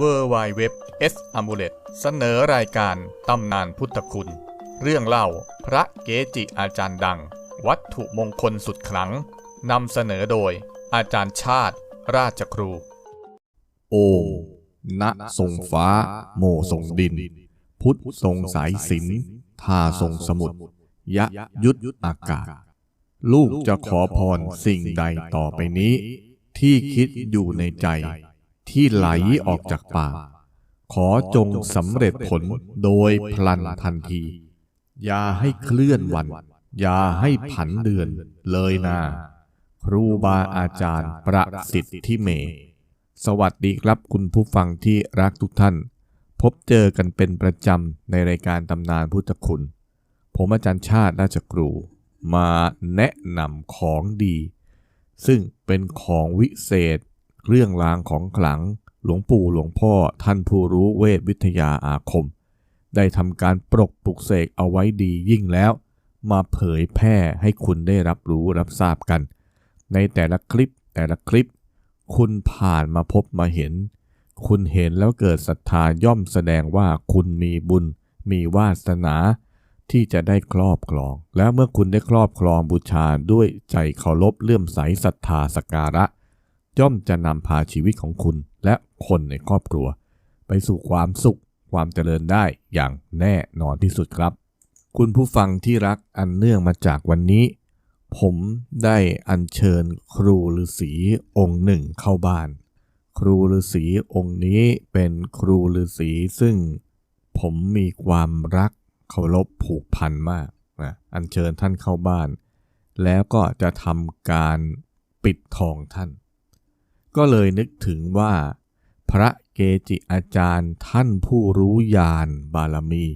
w w w s a m u l e t เสนอรายการตำนานพุทธคุณ เรื่องเล่าพระเกจิอาจารย์ดัง วัตถุมงคลสุดขลังนำเสนอโดย อาจารย์ชาติ ราชครู โอมณทรงฟ้า โมทรงดิน พุทธทรงสายสินทาทรงสมุทรยะยุทธอากาศ ลูกจะขอพรสิ่งใดต่อไปนี้ ที่คิดอยู่ในใจ ที่ไหลออกจากปากขอจงสำเร็จผลโดยพลันทันที อย่าให้เคลื่อนวัน อย่าให้ผันเดือนเลยนาครูบาอาจารย์ประสิทธิเม สวัสดีครับคุณผู้ฟังที่รักทุกท่าน พบเจอกันเป็นประจำในรายการตำนานพุทธคุณ ผมอาจารย์ชาติราชกรู มาแนะนำของดี ซึ่งเป็นของวิเศษ เรื่องรางของขลัง หลวงปู่หลวงพ่อท่านผู้รู้เวทวิทยาอาคม ได้ทำการปลกปลุกเสกเอาไว้ดียิ่งแล้ว มาเผยแพร่ให้คุณได้รับรู้รับทราบกัน ในแต่ละคลิปแต่ละคลิป คุณผ่านมาพบมาเห็น คุณเห็นแล้วเกิดศรัทธาย่อมแสดงว่าคุณมีบุญ มีวาสนาที่จะได้ครอบครอง แล้วเมื่อคุณได้ครอบครองบูชาด้วยใจเคารพเลื่อมใสศรัทธาสกการะ ย่อมจะนำพาชีวิตของคุณและคนในครอบครัว ไปสู่ความสุขความเจริญได้อย่างแน่นอนที่สุดครับ คุณผู้ฟังที่รักอันเนื่องมาจากวันนี้ ผมได้อัญเชิญครูฤาษีองค์หนึ่งเข้าบ้าน ครูฤาษีองค์นี้เป็นครูฤาษีซึ่งผมมีความรักเคารพผูกพันมากนะอัญเชิญท่านเข้าบ้าน แล้วก็จะทำการปิดทองท่าน ก็เลยนึกถึงว่า พระเกจิอาจารย์ท่านผู้รู้ญาณบารมี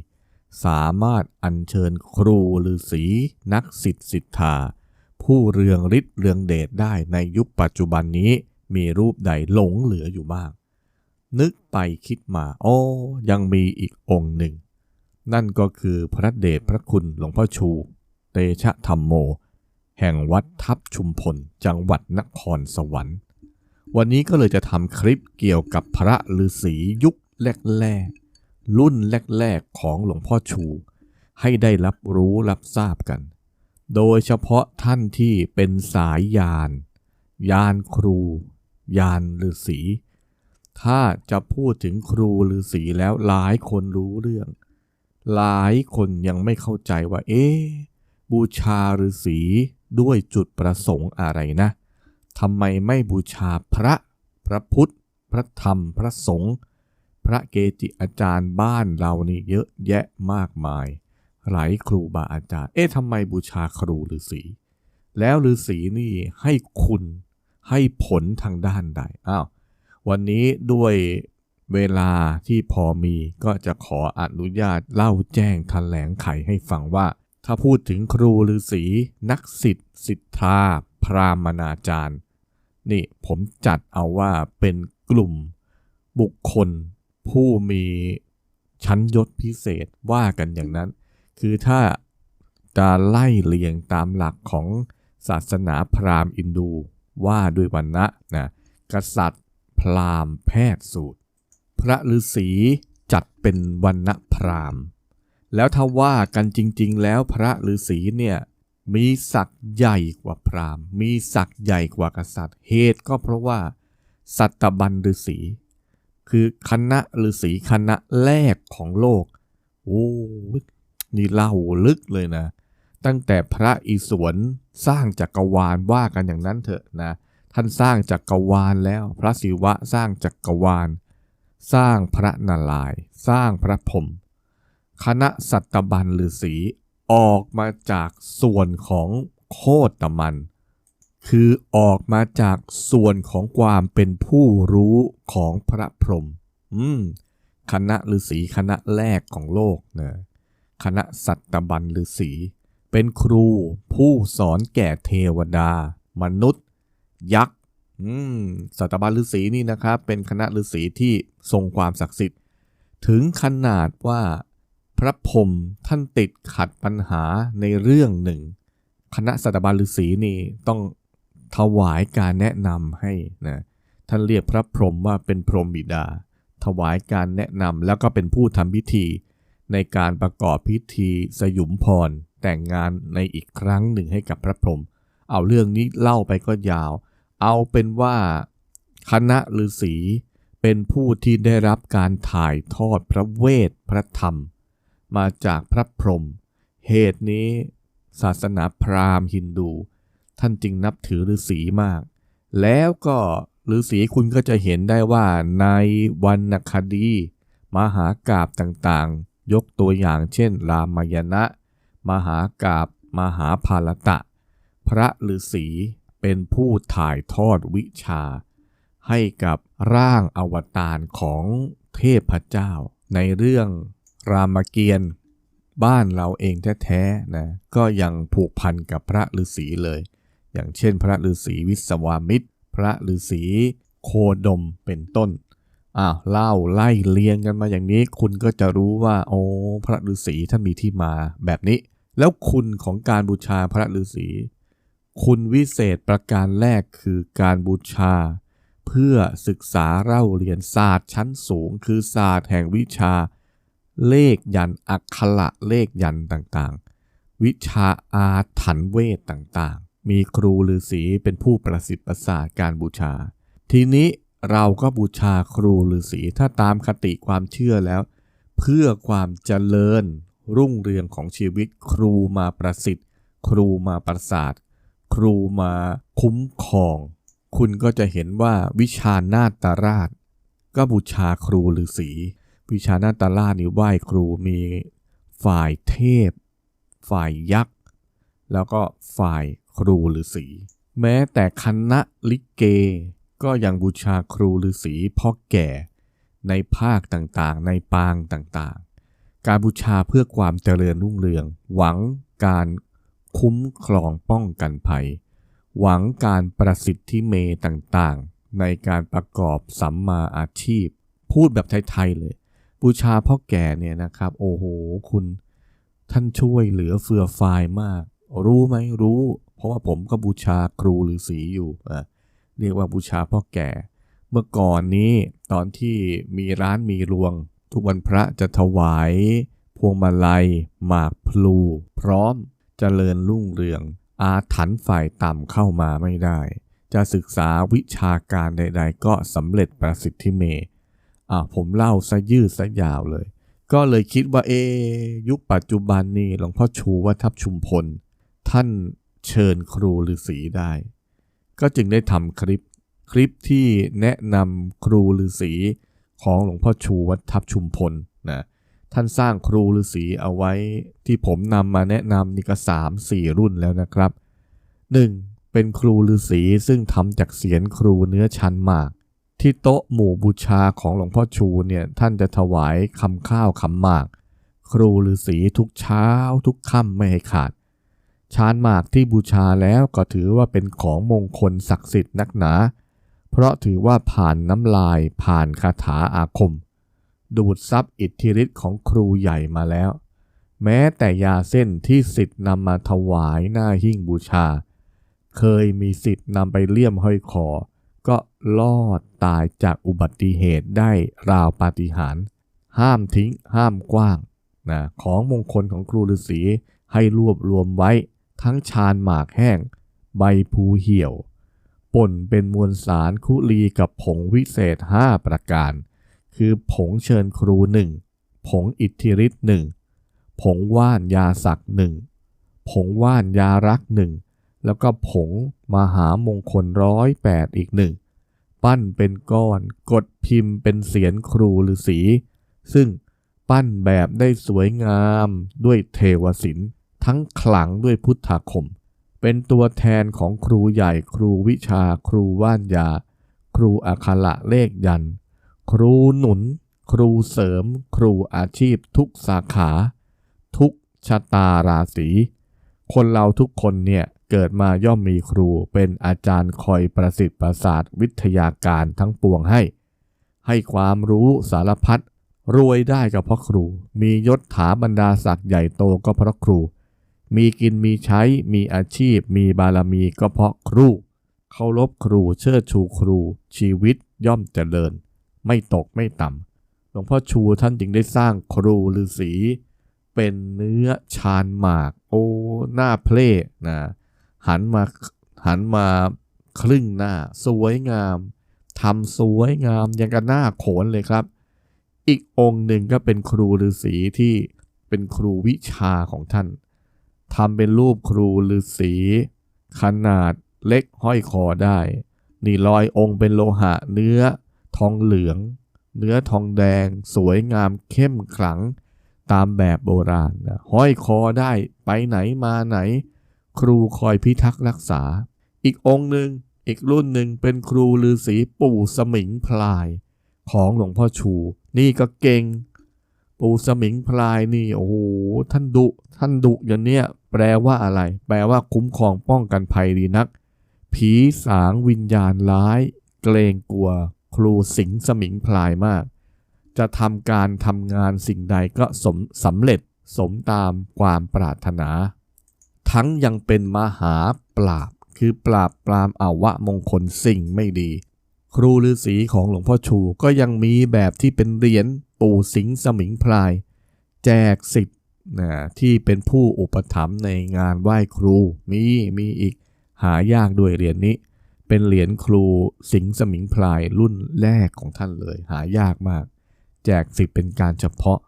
สามารถอัญเชิญครูฤาษีนักสิทธิสิทธา ผู้เรืองฤทธิ์เรืองเดชได้ในยุคปัจจุบันนี้มีรูปใดหลงเหลืออยู่บ้าง นึกไปคิดมาโอ้ยังมีอีกองค์หนึ่ง นั่นก็คือพระเดชพระคุณหลวงพ่อชู เตชะธรรมโม แห่งวัดทับชุมพล จังหวัดนครสวรรค์ วันนี้ก็เลยจะทำคลิปเกี่ยวกับพระฤาษียุคแรกๆ รุ่นแรกๆ ของหลวงพ่อชู ให้ได้รับรู้รับทราบกัน โดยเฉพาะท่านที่เป็นสายยาน ยานครู ยานฤาษีถ้าจะพูดถึงครูฤาษีแล้วหลายคนรู้เรื่อง หลายคนยังไม่เข้าใจว่า เอ๊ะบูชาฤาษีด้วยจุดประสงค์อะไรนะ ทำไมไม่บูชาพระ พระพุทธ พระธรรม พระสงฆ์ พระเกจิอาจารย์บ้านเรานี่เยอะแยะมากมาย หลายครูบาอาจารย์ เอ๊ะทำไมบูชาครูฤาษี แล้วฤาษีนี่ให้คุณให้ผลทางด้านใด อ้าว วันนี้ด้วยเวลาที่พอมีก็จะขออนุญาตเล่าแจ้งแถลงไขให้ฟังว่า ถ้าพูดถึงครูฤาษีนักสิทธิ์สิทธา พรามนาจารย์ นี่ผมจัดเอาว่าเป็นกลุ่มบุคคล ผู้มีชั้นยศพิเศษว่ากันอย่างนั้น คือถ้าจะไล่เรียงตามหลักของศาสนาพราหมณ์อินดูว่าด้วยวันนะนะกษัตริย์ พราหมณ์แพทย์สูตร พระฤาษีจัดเป็นวันณะพราหมณ์ แล้วถ้าว่ากันจริง ๆ แล้วพระฤาษีเนี่ย มีศักดิ์ใหญ่กว่าพราหมณ์ มีศักดิ์ใหญ่กว่ากษัตริย์ เหตุก็เพราะว่า สัตบันฤาษีคือคณะฤาษีคณะแรกของโลก โอ้นี่เล่าลึกเลยนะ ตั้งแต่พระอิศวรสร้างจักรวาลว่ากันอย่างนั้นเถอะนะ ท่านสร้างจักรวาลแล้ว พระศิวะสร้างจักรวาล สร้างพระนารายณ์สร้างพระพรหมคณะสัตบันฤาษี ออกมาจากส่วนของโคตมัน คือออกมาจากส่วนของความเป็นผู้รู้ของพระพรหมอืมคณะฤาษีคณะแรกของโลกนะคณะสัตบันฤาษีเป็นครูผู้สอนแก่เทวดา มนุษย์ ยักษ์อืมสัตบันฤาษีนี่นะครับ เป็นคณะฤาษีที่ทรงความศักดิ์สิทธิ์ ถึงขนาดว่า พระพรหมท่านติดขัดปัญหาในเรื่องหนึ่ง คณะสัตบันฤาษีนี่ต้องถวายการแนะนำให้นะท่านเรียกพระพรหมว่าเป็นพรหมบิดา ถวายการแนะนำแล้วก็เป็นผู้ทำพิธี ในการประกอบพิธีสยุมพรแต่งงานในอีกครั้งหนึ่งให้กับพระพรหมเอาเรื่องนี้เล่าไปก็ยาว เอาเป็นว่าคณะฤาษีเป็นผู้ที่ได้รับการถ่ายทอดพระเวทพระธรรม มาจากพระพรหมเหตุนี้ศาสนาพราหมณ์ฮินดู ท่านจึงนับถือฤาษีมาก แล้วก็ฤาษีคุณก็จะเห็นได้ว่าในวรรณคดี มหากาบต่างๆ ยกตัวอย่างเช่น รามายณะมหากาบมหาภารตะ พระฤาษีเป็นผู้ถ่ายทอดวิชา ให้กับร่างอวตารของเทพเจ้า ในเรื่อง รามเกียรติ์บ้านเราเองแท้ๆนะก็ยังผูกพันกับพระฤาษีเลย อย่างเช่น พระฤาษีวิศวามิตร พระฤาษีโคดมเป็นต้นอ้าวเล่าไล่เลียงกันมาอย่างนี้ คุณก็จะรู้ว่า โอ้พระฤาษีท่านมีที่มาแบบนี้ แล้วคุณของการบูชาพระฤาษีคุณวิเศษประการแรกคือการบูชา เพื่อศึกษาเล่าเรียนศาสตร์ชั้นสูง คือศาสตร์แห่งวิชา เลขยันอักขระเลขยันต์ต่างๆ วิชาอาถรรพ์เวทต่างๆ มีครูฤาษีเป็นผู้ประสิทธิ์ประสาทการบูชา ทีนี้เราก็บูชาครูฤาษีถ้าตามคติความเชื่อแล้ว เพื่อความเจริญรุ่งเรืองของชีวิตครูมาประสิทธิ์ ครูมาประสาท ครูมาคุ้มครอง คุณก็จะเห็นว่าวิชานาตราช ก็บูชาครูฤาษี วิชานาตรานี่ไหว้ครูมีฝ่ายเทพ ฝ่ายยักษ์ แล้วก็ฝ่ายครูฤาษีแม้แต่คณะลิเก ก็ยังบูชาครูฤาษีพ่อแก่ในภาคต่างๆ ในปางต่างๆ การบูชาเพื่อความเจริญรุ่งเรือง หวังการคุ้มครองป้องกันภัย หวังการประสิทธิเมต่างๆ ในการประกอบสัมมาอาชีพ พูดแบบไทย ๆ เลย บูชาพ่อแก่เนี่ยนะครับ โอ้โห คุณท่านช่วยเหลือเฟือฟายมาก รู้ไหมรู้ เพราะว่าผมก็บูชาครูฤาษีอยู่อะเรียกว่าบูชาพ่อแก่ เมื่อก่อนนี้ตอนที่มีร้านมีรวง ทุกวันพระจะถวายพวงมาลัย หมากพลู พร้อมเจริญรุ่งเรือง อาถรรพ์ฝ่ายต่ำเข้ามาไม่ได้ จะศึกษาวิชาการใด ๆ ก็สำเร็จประสิทธิเม อะผมเล่าซะยืดซะยาวเลย ก็เลยคิดว่าเอยุคปัจจุบันนี่หลวงพ่อชูวัฒชุมพล ท่านเชิญครูฤาษีได้ ก็จึงได้ทำคลิปคลิปที่แนะนำครูฤาษีของหลวงพ่อชูวัฒชุมพลนะท่านสร้างครูฤาษีเอาไว้ที่ผมนำมาแนะนำนี่ก็สามสี่รุ่นแล้วนะครับ 1. เป็นครูฤาษีซึ่งทำจากเสียนครูเนื้อชันหมาก ที่โต๊ะหมู่บูชาของหลวงพ่อชูเนี่ยท่านจะถวายคำข้าวคำหมาก ครูฤาษีทุกเช้าทุกค่ำไม่ให้ขาด ชานหมากที่บูชาแล้วก็ถือว่าเป็นของมงคลศักดิ์สิทธิ์นักหนา เพราะถือว่าผ่านน้ำลายผ่านคาถาอาคม ดูดซับอิทธิฤทธิ์ของครูใหญ่มาแล้ว แม้แต่ยาเส้นที่สิทธิ์นำมาถวายหน้าหิ้งบูชา เคยมีสิทธิ์นำไปเลี่ยมห้อยคอก็รอด ตายจากอุบัติเหตุได้ราวปาฏิหาริย์ห้ามทิ้งห้ามกว้างนะของมงคลของครูฤาษีให้รวบรวมไว้ทั้งชาญหมากแห้ง ใบภูเหี่ยว ป่นเป็นมวลสารคุลีกับผงวิเศษ 5 ประการ คือผงเชิญครูหนึ่งผงอิทธิฤทธิ์หนึ่งผงว่านยาศักดิ์หนึ่งผงว่านยารักหนึ่งแล้วก็ผงมหามงคลร้อยแปดอีกหนึ่ง ปั้นเป็นก้อน กดพิมพ์เป็นเสียนครูฤาษีซึ่งปั้นแบบได้สวยงามด้วยเทวศิลป์ทั้งขลังด้วยพุทธาคม เป็นตัวแทนของครูใหญ่ครูวิชาครูว่านยา ครูอักขระเลขยัน ครูหนุน ครูเสริม ครูอาชีพทุกสาขา ทุกชะตาราศีคนเราทุกคนเนี่ย เกิดมาย่อมมีครูเป็นอาจารย์คอยประสิทธิ์ประสาทวิทยาการทั้งปวงให้ ให้ความรู้สารพัดรวยได้ก็เพราะครู มียศถาบรรดาศักดิ์ใหญ่โตก็เพราะครู มีกินมีใช้ มีอาชีพ มีบารมีก็เพราะครู เคารพครูเชิดชูครู ชีวิตย่อมเจริญ ไม่ตกไม่ต่ำหลวงพ่อชูท่านจึงได้สร้างครูฤาษีเป็นเนื้อชานหมาก โอ้หน้าเพลนะ หันมาหันมาครึ่งหน้า สวยงามทำสวยงามยังกับหน้าโขนเลยครับ อีกองค์หนึ่งก็เป็นครูฤาษีที่เป็นครูวิชาของท่านทำเป็นรูปครูฤาษีขนาดเล็กห้อยคอได้ นี่รอยองค์เป็นโลหะเนื้อทองเหลือง เนื้อทองแดง สวยงามเข้มขลัง ตามแบบโบราณนะห้อยคอได้ไปไหนมาไหน ครูคอยพิทักษ์รักษา อีกองค์หนึ่งอีกรุ่นหนึ่งเป็นครูฤาษีปู่สมิงพลาย ของหลวงพ่อชู นี่ก็เก่ง ปู่สมิงพลายนี่โอ้โหท่านดุ ท่านดุอย่างเนี้ยแปลว่าอะไร แปลว่าคุ้มครองป้องกันภัยดีนัก ผีสางวิญญาณร้าย เกรงกลัว ครูสิงสมิงพลายมาก จะทำการทำงานสิ่งใดก็สมสำเร็จสมตามความปรารถนา ทั้งยังเป็นมหาปราบ คือปราบปรามอาวะมงคลสิ่งไม่ดี ครูฤาษีของหลวงพ่อชูก็ยังมีแบบที่เป็นเหรียญปู่สิงสมิงพลาย แจกสิทธิ์นะที่เป็นผู้อุปถัมภ์ในงานไหว้ครูมีมีอีกหายากด้วยเหรียญนี้ เป็นเหรียญครูสิงสมิงพลายรุ่นแรกของท่านเลย หายากมาก แจกสิทธิ์เป็นการเฉพาะ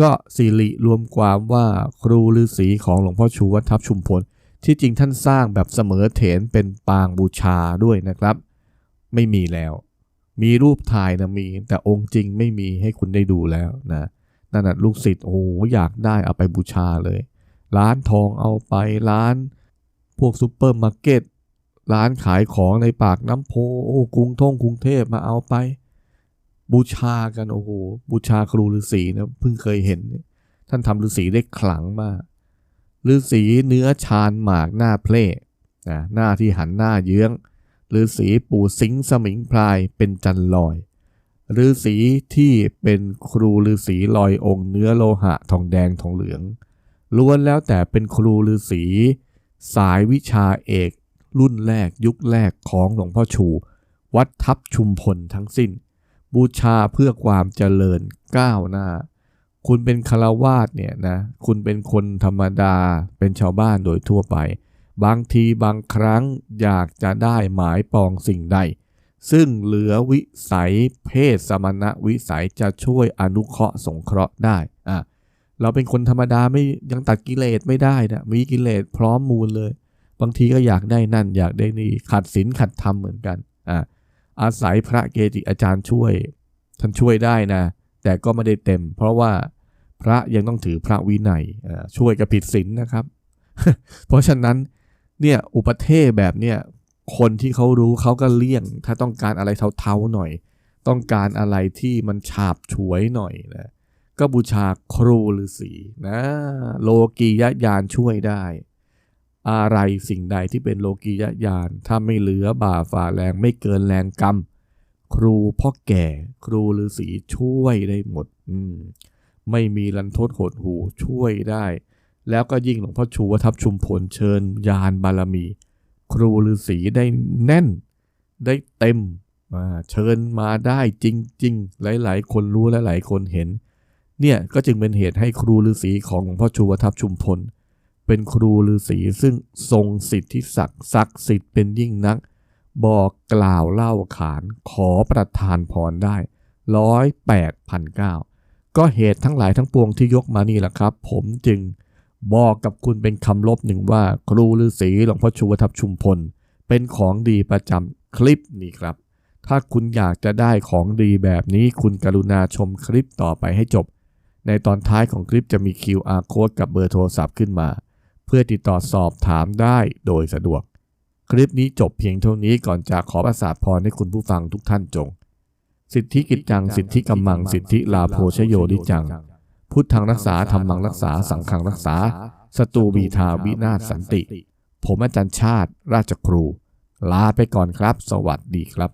ก็สิริรวมความว่าครูฤาษีของหลวงพ่อชูวัดทับชุมพล ที่จริงท่านสร้างแบบเสมอเถนเป็นปางบูชาด้วยนะครับ ไม่มีแล้ว มีรูปถ่ายนะมี แต่องค์จริงไม่มีให้คุณได้ดูแล้วนะนั่นนะลูกศิษย์โอ้อยากได้เอาไปบูชาเลย ร้านทองเอาไปร้าน พวกซูเปอร์มาร์เก็ตร้านขายของในปากน้ำโพโอ้กรุงท่งกรุงเทพมาเอาไป บูชากันโอ้โหบูชาครูฤาษีนะเพิ่งเคยเห็น ท่านทำฤาษีได้ขลังมากฤาษีเนื้อชานหมากหน้าเพลนะหน้าที่หันหน้าเยื้องฤาษีปู่สิงห์สมิงพลายเป็นจันลอยฤาษีที่เป็นครูฤาษีลอยองค์เนื้อโลหะทองแดงทองเหลืองล้วนแล้วแต่เป็นครูฤาษีสายวิชาเอก รุ่นแรกยุคแรกของหลวงพ่อชู วัดทับชุมพลทั้งสิ้น บูชาเพื่อความเจริญก้าวหน้า คุณเป็นคารวาสเนี่ยนะ คุณเป็นคนธรรมดา เป็นชาวบ้านโดยทั่วไป บางทีบางครั้งอยากจะได้หมายปองสิ่งใด ซึ่งเหลือวิสัยเพศสมณะวิสัยจะช่วยอนุเคราะห์สงเคราะห์ได้อะเราเป็นคนธรรมดาไม่ยังตัดกิเลสไม่ได้นะมีกิเลสพร้อมมูลเลย บางทีก็อยากได้นั่น อยากได้นี่ขัดศีลขัดธรรมเหมือนกันอะ อาศัยพระเกจิอาจารย์ช่วย ท่านช่วยได้นะ แต่ก็ไม่ได้เต็ม เพราะว่าพระยังต้องถือพระวินัยช่วยกับผิดศีลนะครับ เพราะฉะนั้นเนี่ยอุปเทศแบบเนี่ยคนที่เขารู้เขาก็เลี่ยง ถ้าต้องการอะไรเทาๆหน่อย ต้องการอะไรที่มันฉาบฉวยหน่อยนะก็บูชาครูฤาษีนะโลกียญาณช่วยได้ อะไรสิ่งใดที่เป็นโลกียญาณถ้าไม่เหลือบ่าฝ่าแรงไม่เกินแรงกรรม ครูพ่อแก่ ครูฤาษีช่วยได้หมดอืมไม่มีรันทดหดหูช่วยได้ แล้วก็ยิ่งหลวงพ่อชูวัดทับชุมพลเชิญยานบารมี ครูฤาษีได้แน่น ได้เต็มมาเชิญมาได้จริง ๆ หลาย ๆ คนรู้และหลายคนเห็น เนี่ยก็จึงเป็นเหตุให้ครูฤาษีของหลวงพ่อชูวัดทับชุมพล เป็นครูฤาษีซึ่งทรงสิทธิศักดิ์ศักดิ์สิทธิ์เป็นยิ่งนัก บอกกล่าวเล่าขานขอประทานพรได้ร้อยแปดพันเก้าก็เหตุทั้งหลายทั้งปวงที่ยกมานี่แหละครับ ผมจึงบอกกับคุณเป็นคำลบหนึ่งว่าครูฤาษีหลวงพ่อชูวัฒน์ชุมพล เป็นของดีประจำคลิปนี้ครับ ถ้าคุณอยากจะได้ของดีแบบนี้คุณกรุณาชมคลิปต่อไปให้จบ ในตอนท้ายของคลิปจะมี QR code กับเบอร์โทรศัพท์ขึ้นมา เพื่อติดต่อสอบถามได้โดยสะดวก คลิปนี้จบเพียงเท่านี้ก่อนจะขอประสาทพรให้คุณผู้ฟังทุกท่านจง สิทธิกิจจัง สิทธิกำมัง สิทธิลาโภชโยดิจัง พุทธังรักษาธรรมังรักษา สังฆังรักษา สตูบีทาวินาศสันติ ผมอาจารย์ชาติ ราชครู ลาไปก่อนครับ สวัสดีครับ